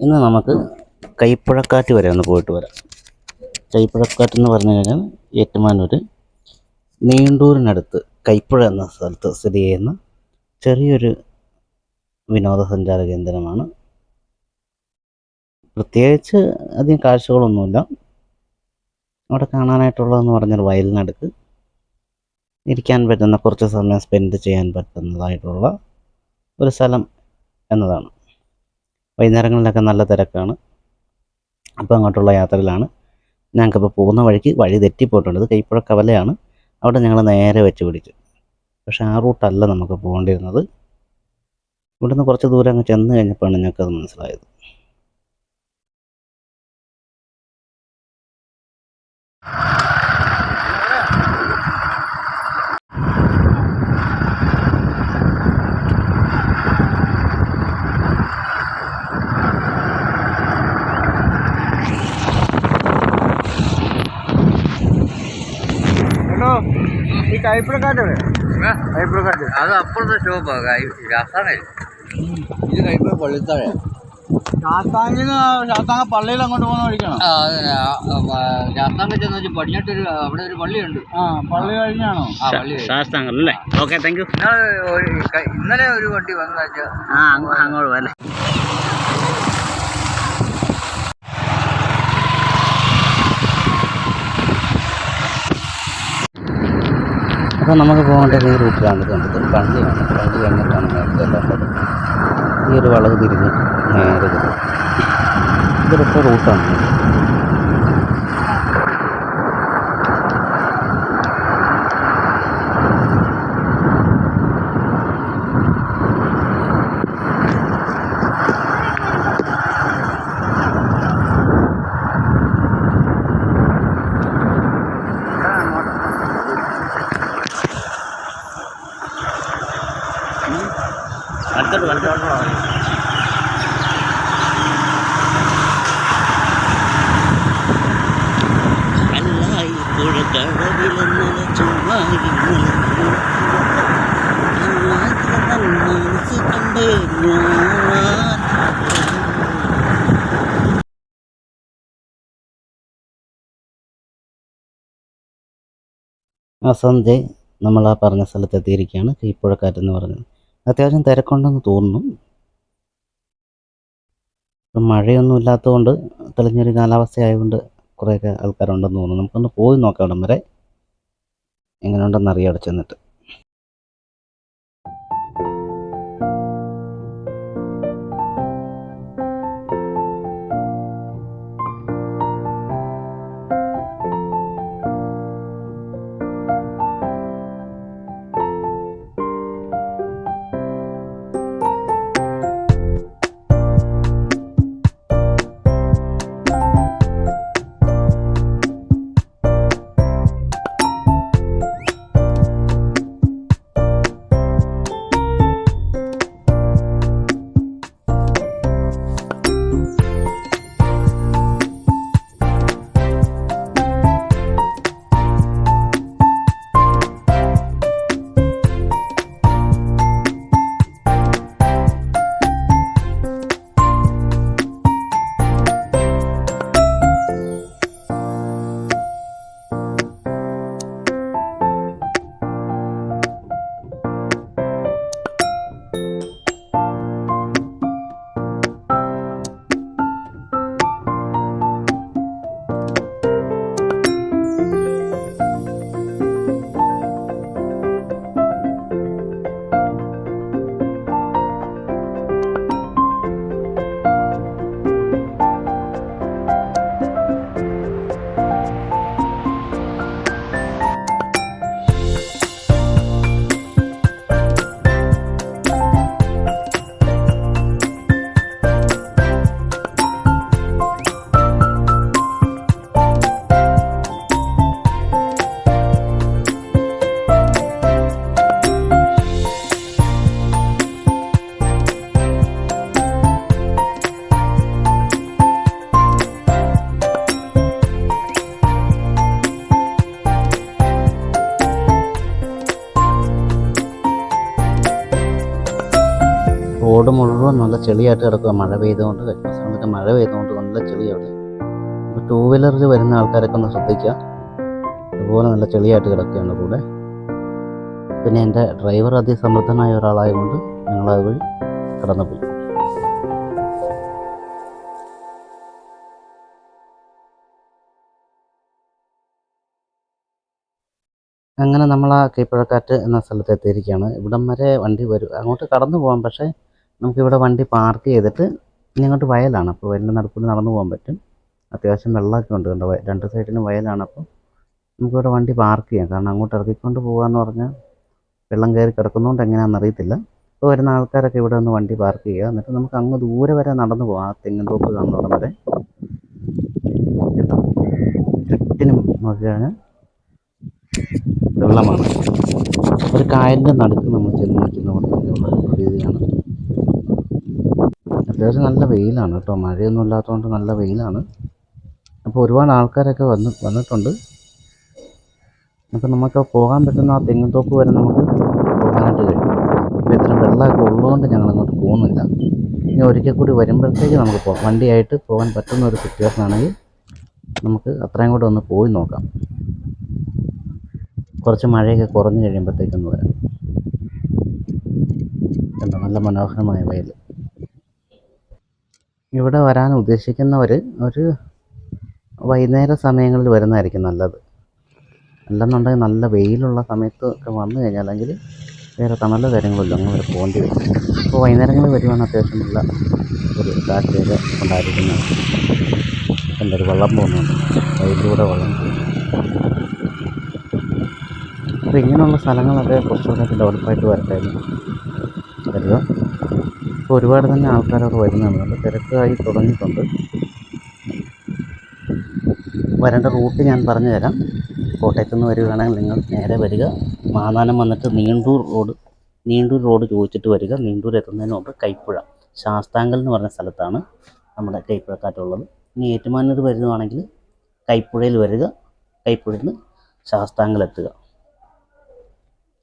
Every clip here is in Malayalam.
ഇന്ന് നമുക്ക് കൈപ്പുഴക്കാറ്റ് വരെ ഒന്ന് പോയിട്ട് വരാം. കൈപ്പുഴക്കാറ്റ് എന്ന് പറഞ്ഞു കഴിഞ്ഞാൽ ഏറ്റുമാനൂർ നീണ്ടൂരിനടുത്ത് കൈപ്പുഴ എന്ന സ്ഥലത്ത് സ്ഥിതി ചെയ്യുന്ന ചെറിയൊരു വിനോദസഞ്ചാര കേന്ദ്രമാണ്. പ്രത്യേകിച്ച് അധികം കാഴ്ചകളൊന്നുമില്ല. അവിടെ കാണാനായിട്ടുള്ളതെന്ന് പറഞ്ഞാൽ വയലിനടുക്ക് ഇരിക്കാൻ പറ്റുന്ന കുറച്ച് സമയം സ്പെൻഡ് ചെയ്യാൻ പറ്റുന്നതായിട്ടുള്ള ഒരു സ്ഥലം എന്നതാണ്. വൈകുന്നേരങ്ങളിലൊക്കെ നല്ല തിരക്കാണ്. അപ്പോൾ അങ്ങോട്ടുള്ള യാത്രയിലാണ്. ഞങ്ങൾക്കിപ്പോൾ പോകുന്ന വഴിക്ക് വഴി തെറ്റിപ്പോയിട്ടുണ്ട്. ഇത് കൈപ്പുഴ കവലയാണ് അവിടെ ഞങ്ങൾ നേരെ വെച്ച് പിടിച്ചു. പക്ഷേ ആ റൂട്ടല്ല നമുക്ക് പോകേണ്ടിരുന്നത് ഇവിടുന്ന് കുറച്ച് ദൂരം അങ്ങ് ചെന്ന് കഴിഞ്ഞപ്പോഴാണ് ഞങ്ങൾക്കത് മനസ്സിലായത്. കേട്ടോ അത് അപ്പുറത്തെ ഇത് പള്ളിത്താഴ. ശാസ്താങ്ക പള്ളിയിൽ അങ്ങോട്ട് പോകുന്ന വഴിക്കാണോ? ശാസ്താങ്ക ചെന്ന് വെച്ചാൽ പടിഞ്ഞാട്ടൊരു അവിടെ ഒരു പള്ളിയുണ്ട്. ആ പള്ളി കഴിഞ്ഞാണോ? ആ പള്ളി കഴിഞ്ഞ്. ശാസ്താങ്കല്ലേ ഓക്കെ താങ്ക് യു ഒരു ഇന്നലെ ഒരു വണ്ടി വന്നു വെച്ചാൽ ആ അങ്ങോട്ട് അല്ലേ അപ്പോൾ നമുക്ക് പോകേണ്ടത് ഈ റൂട്ടിലാണ് കണ്ടത്. പള്ളിയാണ് പള്ളി കഴിഞ്ഞിട്ടാണ് നേരത്തെ എല്ലാം ഈ ഒരു വളവ് തിരിഞ്ഞ് നേരെ കിട്ടും അടുത്തോട്ട് ആ സന്ധ്യ നമ്മൾ ആ പറഞ്ഞ സ്ഥലത്ത് എത്തിയിരിക്കുകയാണ് കീപ്പുഴക്കാറ്റ് എന്ന് പറഞ്ഞത് അത്യാവശ്യം തിരക്കുണ്ടെന്ന് തോന്നുന്നു. മഴയൊന്നും ഇല്ലാത്തതുകൊണ്ട് തെളിഞ്ഞൊരു കാലാവസ്ഥ ആയതുകൊണ്ട് കുറേയൊക്കെ ആൾക്കാരുണ്ടെന്ന് തോന്നുന്നു. നമുക്കൊന്ന് പോയി നോക്കാം അവിടം വരെ. എങ്ങനെയുണ്ടെന്ന് അറിയാം അവിടെ ചെന്നിട്ട്. റോഡ് മുഴുവൻ നല്ല ചെളിയായിട്ട് കിടക്കുക. മഴ പെയ്തുകൊണ്ട് കഴിഞ്ഞ സമയത്ത് മഴ പെയ്തുകൊണ്ട് നല്ല ചെളി അവിടെ അപ്പോൾ ടൂ വീലറിൽ വരുന്ന ആൾക്കാരൊക്കെ ഒന്ന് ശ്രദ്ധിക്കുക. അതുപോലെ നല്ല ചെളിയായിട്ട് കിടക്കുകയാണ് കൂടെ. പിന്നെ എന്റെ ഡ്രൈവർ അതിസമൃദ്ധനായ ഒരാളായതുകൊണ്ട് ഞങ്ങൾ അതുവഴി കടന്നുപോയി. അങ്ങനെ നമ്മൾ ആ കീഴ്പ്പഴക്കാറ്റ് എന്ന സ്ഥലത്ത് എത്തിയിരിക്കുകയാണ്. ഇവിടം വരെ വണ്ടി വരും. അങ്ങോട്ട് കടന്നു പോകാം. പക്ഷേ നമുക്കിവിടെ വണ്ടി പാർക്ക് ചെയ്തിട്ട് ഇനി അങ്ങോട്ട് വയലാണ്. അപ്പോൾ വയലിന്റെ നടുക്കൂടി നടന്നു പോകാൻ പറ്റും. അത്യാവശ്യം വെള്ളമൊക്കെ ഉണ്ട് കണ്ടോ രണ്ട് സൈഡിലും വയലാണ്. അപ്പോൾ നമുക്കിവിടെ വണ്ടി പാർക്ക് ചെയ്യാം. കാരണം അങ്ങോട്ട് ഇറക്കിക്കൊണ്ട് പോകാമെന്ന് പറഞ്ഞാൽ വെള്ളം കയറി കിടക്കുന്നതുകൊണ്ട് എങ്ങനെയാണെന്ന് അറിയത്തില്ല. അപ്പോൾ വരുന്ന ആൾക്കാരൊക്കെ ഇവിടെ ഒന്ന് വണ്ടി പാർക്ക് ചെയ്യുക. എന്നിട്ട് നമുക്ക് അങ്ങ് ദൂരെ വരെ നടന്നു പോകാം. ആ തെങ്ങിൻ തോപ്പ് കാണുന്നിടം വരെ. ചുറ്റിനും നോക്കിക്കഴിഞ്ഞാൽ വെള്ളമാണ്. ഒരു കായലിന്റെ നടുക്ക് നമ്മൾ ചെന്ന് നിൽക്കുന്ന രീതിയാണ്. അത്യാവശ്യം നല്ല വെയിലാണ് കേട്ടോ. മഴയൊന്നും ഇല്ലാത്തതുകൊണ്ട് നല്ല വെയിലാണ്. അപ്പോൾ ഒരുപാട് ആൾക്കാരൊക്കെ വന്ന് വന്നിട്ടുണ്ട്. അപ്പോൾ നമുക്ക് പോകാൻ പറ്റുന്ന ആ തെങ്ങിൻതോപ്പ് വരെ നമുക്ക് പോകാനായിട്ട് കഴിയും. അപ്പോൾ ഇത്ര വെള്ളമൊക്കെ ഉള്ളതുകൊണ്ട് ഞങ്ങൾ അങ്ങോട്ട് പോകുന്നില്ല. ഇനി ഒരിക്കൽ കൂടി വരുമ്പോഴത്തേക്ക് നമുക്ക് പോകാം വണ്ടിയായിട്ട് പോകാൻ പറ്റുന്ന ഒരു സിറ്റുവേഷൻ ആണെങ്കിൽ നമുക്ക് അത്രയും കൂടെ ഒന്ന് പോയി നോക്കാം. കുറച്ച് മഴയൊക്കെ കുറഞ്ഞു കഴിയുമ്പോഴത്തേക്കൊന്ന് വരാം. നല്ല മനോഹരമായ വയൽ. ഇവിടെ വരാൻ ഉദ്ദേശിക്കുന്നവർ ഒരു വൈകുന്നേര സമയങ്ങളിൽ വരുന്നതായിരിക്കും നല്ലത്. അല്ലെന്നുണ്ടെങ്കിൽ നല്ല വെയിലുള്ള സമയത്ത് ഒക്കെ വന്നു കഴിഞ്ഞാൽ അല്ലെങ്കിൽ വേറെ നല്ല കാര്യങ്ങളില്ല അങ്ങനെ വരെ പോകേണ്ടി വരും അപ്പോൾ വൈകുന്നേരങ്ങളിൽ വരുവാണ് അത്യാവശ്യം നല്ല ഒരു കാറ്റൊക്കെ ഉണ്ടായിരിക്കുന്നത്. എന്റെ ഒരു വെള്ളം പോകുന്നുണ്ട്. വയലിലൂടെ വെള്ളം പോകുന്നു അപ്പോൾ ഇങ്ങനെയുള്ള സ്ഥലങ്ങളൊക്കെ കുറച്ചുകൂടെ ഡെവലപ്പായിട്ട് വരട്ടായിരുന്നു വരിക ഇപ്പോൾ ഒരുപാട് തന്നെ ആൾക്കാരവിടെ വരുന്നുണ്ട്. തിരക്കായി തുടങ്ങിയിട്ടുണ്ട്. വരേണ്ട റൂട്ട് ഞാൻ പറഞ്ഞു തരാം കോട്ടയത്തു നിന്ന് വരികയാണെങ്കിൽ നിങ്ങൾ നേരെ വരിക. മാന്നാനം വന്നിട്ട് നീണ്ടൂർ റോഡ് നീണ്ടൂർ റോഡ് ചോദിച്ചിട്ട് വരിക. നീണ്ടൂർ എത്തുന്നതിന് മുമ്പ് കൈപ്പുഴ. ശാസ്താങ്കൽ എന്ന് പറഞ്ഞ സ്ഥലത്താണ് നമ്മുടെ കൈപ്പുഴക്കാറ്റുള്ളത്. ഇനി ഏറ്റുമാനൂർ വരുന്നതാണെങ്കിൽ കൈപ്പുഴയിൽ വരിക. കൈപ്പുഴയിൽ നിന്ന് ശാസ്താങ്കൽ എത്തുക.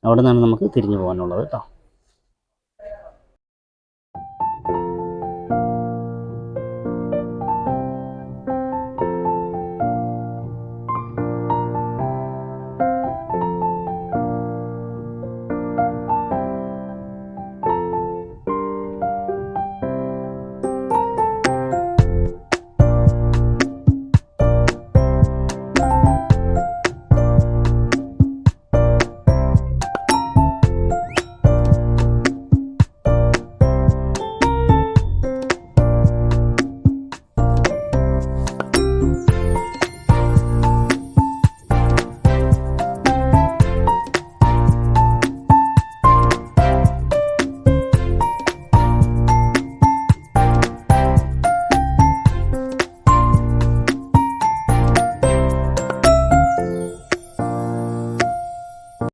അവിടെ നിന്നാണ് നമുക്ക് തിരിഞ്ഞു പോകാനുള്ളത് കേട്ടോ.